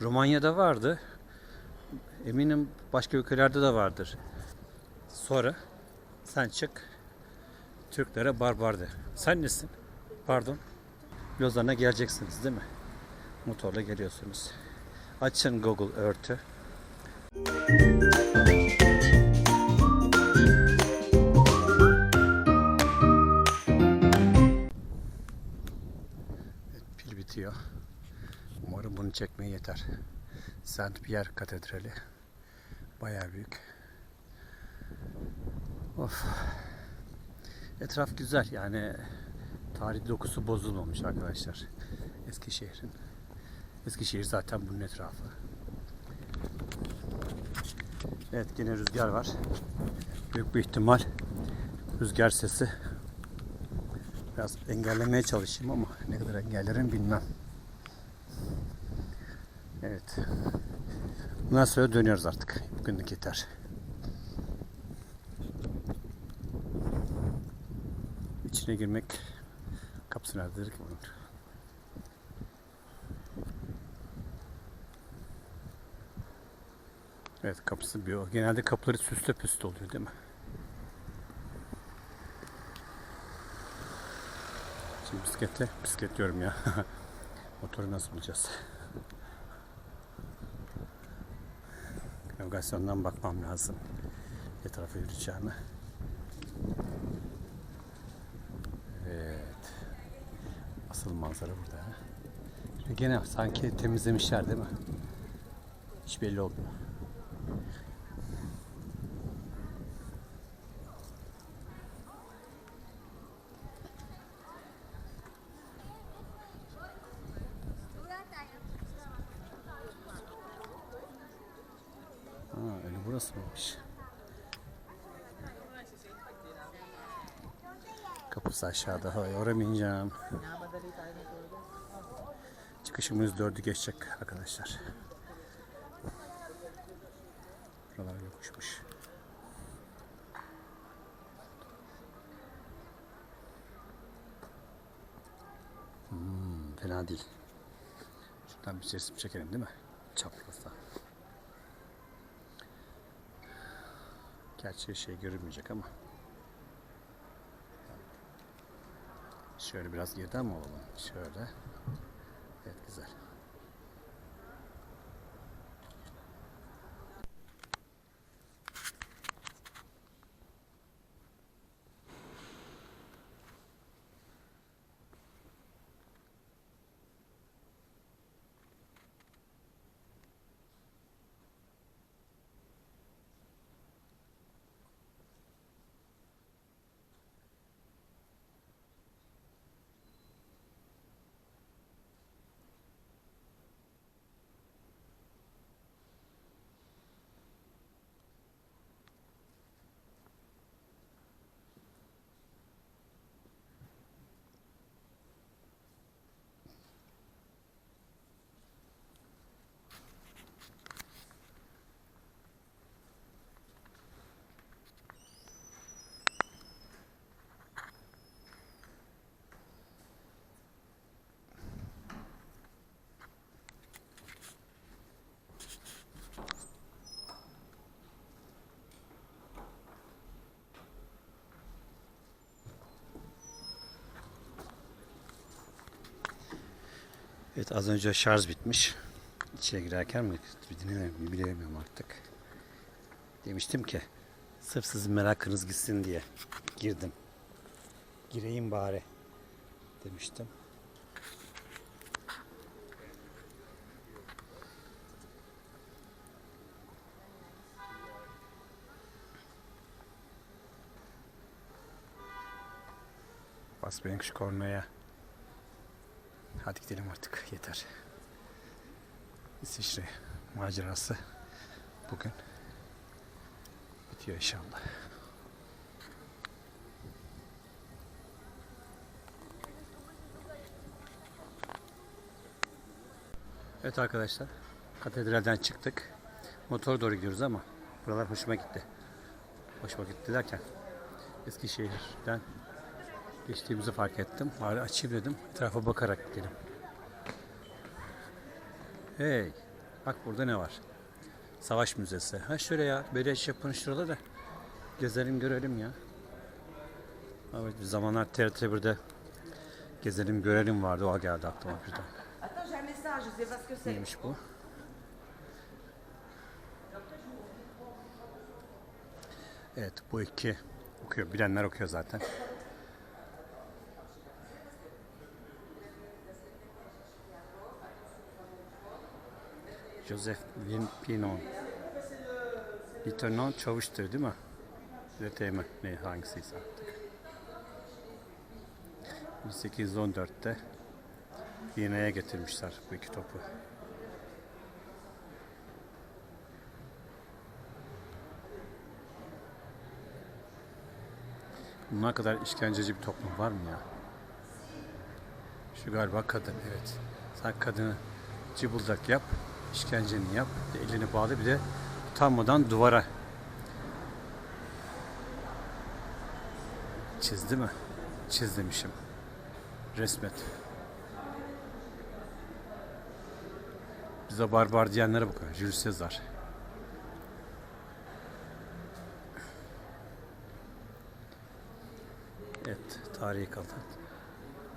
Romanya'da vardı. Eminim başka ülkelerde de vardır. Sonra sen çık Türklere barbar de. Sen nesin? Pardon. Lozan'a geleceksiniz değil mi? Motorla geliyorsunuz. Açın Google Earth'ü. Evet, pil bitiyor. Umarım bunu çekmeye yeter. Saint Pierre Katedrali. Bayağı büyük. Of. Etraf güzel yani tarih dokusu bozulmamış arkadaşlar. Eskişehir'in. Eskişehir zaten bunun etrafı. Evet yine rüzgar var. Büyük bir ihtimal rüzgar sesi. Biraz engellemeye çalışayım ama ne kadar engellerim bilmem. Evet. Bundan sonra dönüyoruz artık. Bugünlük yeter. İçine girmek kapısı nerededir ki bunun? Evet kapısı bir o. Genelde kapıları süsle püste oluyor değil mi? Şimdi bisiklette, bisiklet diyorum ya. Motoru nasıl bulacağız? Navigasyondan bakmam lazım. Ne tarafa yürüyeceğimi. Evet. Asıl manzara burada. gene sanki temizlemişler değil mi? Hiç belli olmuyor. Ha, mıymış? Kapısı aşağıda. Hayır, ineceğim? Çıkışımız dördü geçecek arkadaşlar. Buralar yokuşmuş. Hmm, fena değil. Şuradan bir resim çekelim değil mi? Çaprazda. Gerçi şey görünmeyecek ama. Şöyle biraz geriden mi olalım? Şöyle. Evet güzel. Evet az önce şarj bitmiş. İçine girerken mi dinlemiyorum, bilemiyorum artık. Demiştim ki sırf sizin merakınız gitsin diye girdim. Gireyim bari demiştim. Bas benim şu kornaya. Hadi gidelim artık yeter. İsviçre macerası bugün bitiyor inşallah. Evet arkadaşlar katedralden çıktık. Motor doğru gidiyoruz ama buralar hoşuma gitti. Hoşuma gitti derken Eskişehir'den geçtiğimizi fark ettim. Bari açayım dedim. Etrafa bakarak gidelim. Hey. Bak burada ne var? Savaş Müzesi. Ha şöyle ya. Böyle iş yapın şurada da. Gezelim görelim ya. Evet bir zamanlar TRT 1'de gezelim görelim vardı. O geldi aklıma birden. Neymiş bu? Evet bu iki okuyor. Bilenler okuyor zaten. Joseph Pinon. Lieutenant çavuştur değil mi? Lüteyme ne hangisiyse artık. 1814'te Viyana'ya getirmişler bu iki topu. Bunlar kadar işkenceci bir toplum var mı ya? Şu galiba kadın evet. Sen kadını cıbıldak yap, işkenceni yap, elini bağlı bir de utanmadan duvara çizdi mi? Çiz demişim. Resmet. Bize barbar diyenlere bakıyor. Jules Caesar. Evet, tarihi kaldı.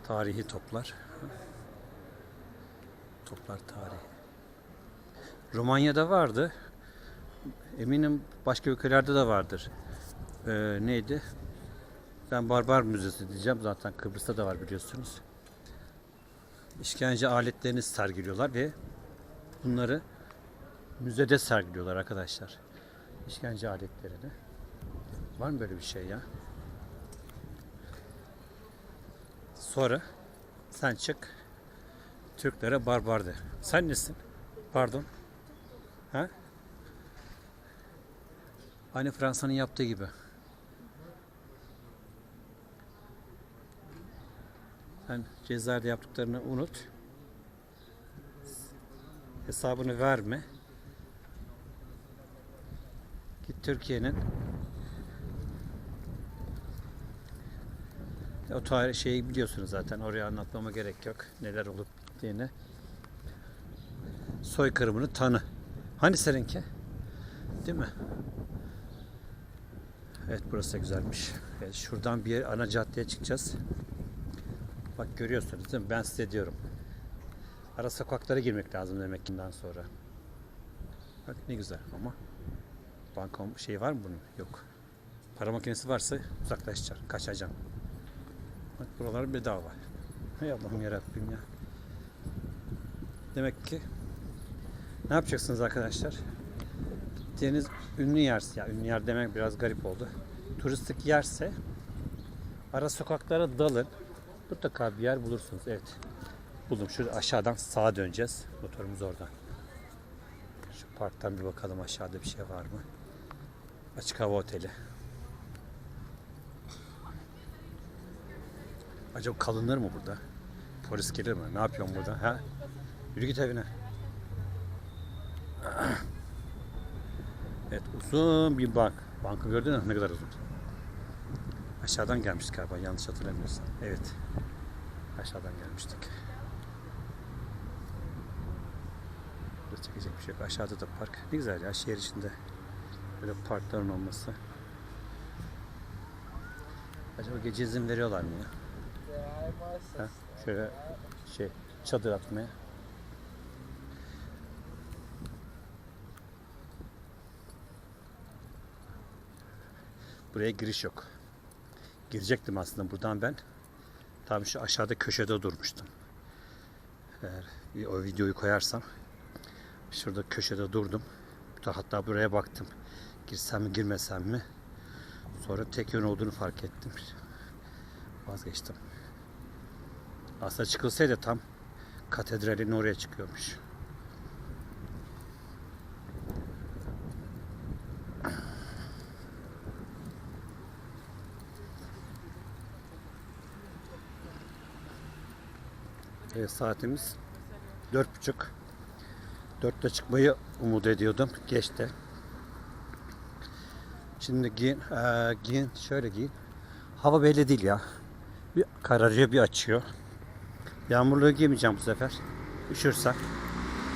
Tarihi toplar. Toplar tarihi. Romanya'da vardı. Eminim başka ülkelerde de vardır. Ee, neydi? Ben Barbar Müzesi diyeceğim. Zaten Kıbrıs'ta da var biliyorsunuz. İşkence aletlerini sergiliyorlar ve bunları müzede sergiliyorlar arkadaşlar. İşkence aletlerini. Var mı böyle bir şey ya? Sonra sen çık Türklere barbar de. Sen nesin? Pardon. Ha? Aynı Fransa'nın yaptığı gibi. Sen Cezayir'de yaptıklarını unut. Hesabını verme. Git Türkiye'nin o tarih şeyi biliyorsunuz zaten. Oraya anlatmama gerek yok. Neler olup bittiğini. Soykırımını tanı. Hani seninki? Değil mi? Evet burası da güzelmiş. Evet, şuradan bir ana caddeye çıkacağız. Bak görüyorsunuz değil mi? Ben size diyorum. Ara sokaklara girmek lazım demek ki bundan sonra. Bak ne güzel ama. Bankom şey var mı bunun? Yok. Para makinesi varsa uzaklaşacaksın, kaçacaksın. Bak buralar bedava. Hay Allah'ım yarabbim ya. Demek ki ne yapacaksınız arkadaşlar? Gittiğiniz ünlü yer, ya ünlü yer demek biraz garip oldu. Turistik yerse ara sokaklara dalın. Mutlaka bir yer bulursunuz. Evet. Buldum. Şurada aşağıdan sağa döneceğiz. Motorumuz oradan. Şu parktan bir bakalım aşağıda bir şey var mı? Açık hava oteli. Acaba kalınır mı burada? Polis gelir mi? Ne yapıyorsun burada? Ha? Yürü git evine. Evet uzun bir bank. Bankı gördün mü? Ne kadar uzun. Aşağıdan gelmiştik galiba yanlış hatırlamıyorsam. Evet. Aşağıdan gelmiştik. Burada çekecek bir şey yok. Aşağıda da park. Ne güzel ya şehir içinde. Böyle parkların olması. Acaba gece izin veriyorlar mı ya? Ha? Şöyle şey çadır atmaya. Buraya giriş yok. Girecektim aslında buradan ben. Tam şu aşağıda köşede durmuştum. Eğer o videoyu koyarsam şurada köşede durdum. Hatta buraya baktım. Girsem mi girmesem mi? Sonra tek yön olduğunu fark ettim. Vazgeçtim. Aslında çıkılsaydı tam katedralin oraya çıkıyormuş. Evet, saatimiz dört buçuk. Dörtte çıkmayı umut ediyordum. Geçti. Şimdi giyin, eee, giyin, şöyle giyin. Hava belli değil ya. Bir kararıyor bir açıyor. Yağmurluğu giymeyeceğim bu sefer. Üşürsem.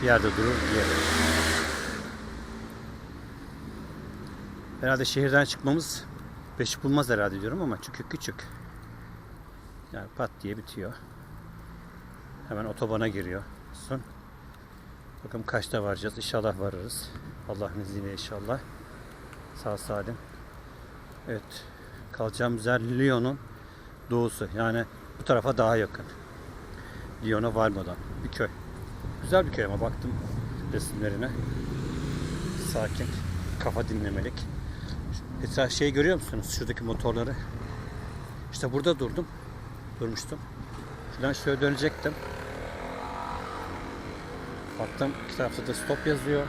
bir yerde durur yer. Herhalde şehirden çıkmamız beş bulmaz herhalde diyorum ama çünkü küçük. Yani pat diye bitiyor. Hemen otobana giriyor. Son. Bakalım kaçta varacağız. İnşallah varırız. Allah'ın izniyle inşallah. Sağ salim. Evet. Kalacağımız yer Lyon'un doğusu. Yani bu tarafa daha yakın. Lyon'a varmadan. Bir köy. Güzel bir köy ama baktım resimlerine. Sakin. Kafa dinlemelik. Etraf şey görüyor musunuz? Şuradaki motorları. İşte burada durdum. Durmuştum. Şuradan şöyle dönecektim. Baktım iki tarafta da stop yazıyor.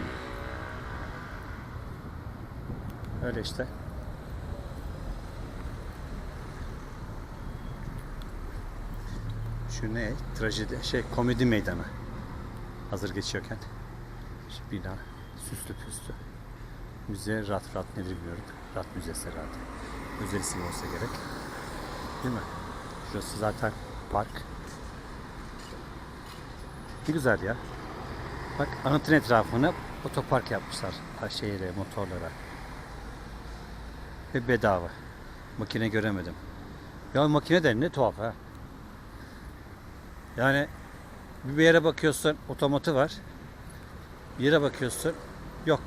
Öyle işte. Şu ne? Trajedi, şey komedi meydanı. Hazır geçiyorken. Şu bina süslü püslü. Müze Rat Rat nedir bilmiyorum. Rat Müzesi herhalde. Özel isim olsa gerek. Değil mi? Şurası zaten park. Ne güzel ya. Bak anıtın etrafını otopark yapmışlar. Şeyle, motorlara. Ve bedava. Makine göremedim. Ya makine de ne tuhaf ha. Yani bir yere bakıyorsun otomatı var. Bir yere bakıyorsun yok.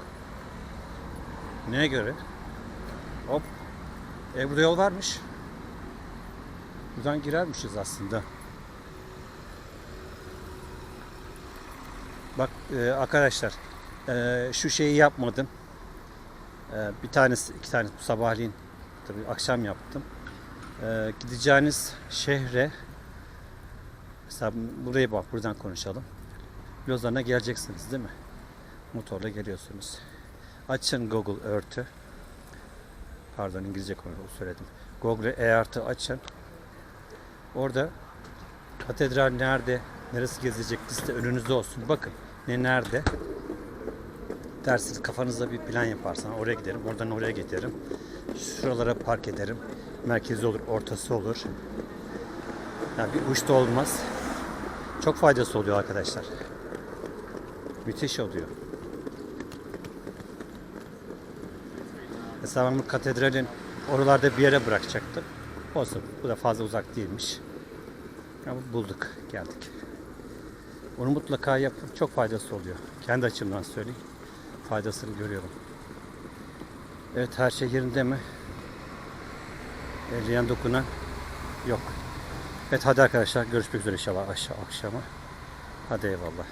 Neye göre? Hop. E burada yol varmış. Buradan girermişiz aslında. Bak e, arkadaşlar e, şu şeyi yapmadım. E, bir tanesi iki tane sabahleyin tabii akşam yaptım. E, gideceğiniz şehre mesela buraya bak buradan konuşalım. Lozan'a geleceksiniz değil mi? Motorla geliyorsunuz. Açın Google Earth'ü. Pardon İngilizce konu söyledim. Google Earth'ü açın. Orada katedral nerede, neresi gezilecek liste önünüzde olsun. Bakın ne nerede. Dersiniz kafanızda bir plan yaparsan oraya giderim, oradan oraya giderim. Şuralara park ederim. Merkezi olur, ortası olur. Yani bir uçta olmaz. Çok faydası oluyor arkadaşlar. Müthiş oluyor. Mesela ben bu katedralin oralarda bir yere bırakacaktım. Olsun. Bu da fazla uzak değilmiş. Ama bulduk. Geldik. Onu mutlaka yapın. Çok faydası oluyor. Kendi açımdan söyleyeyim. Faydasını görüyorum. Evet her şey yerinde mi? Elleyen dokunan yok. Evet hadi arkadaşlar görüşmek üzere inşallah aşağı akşama. Hadi eyvallah.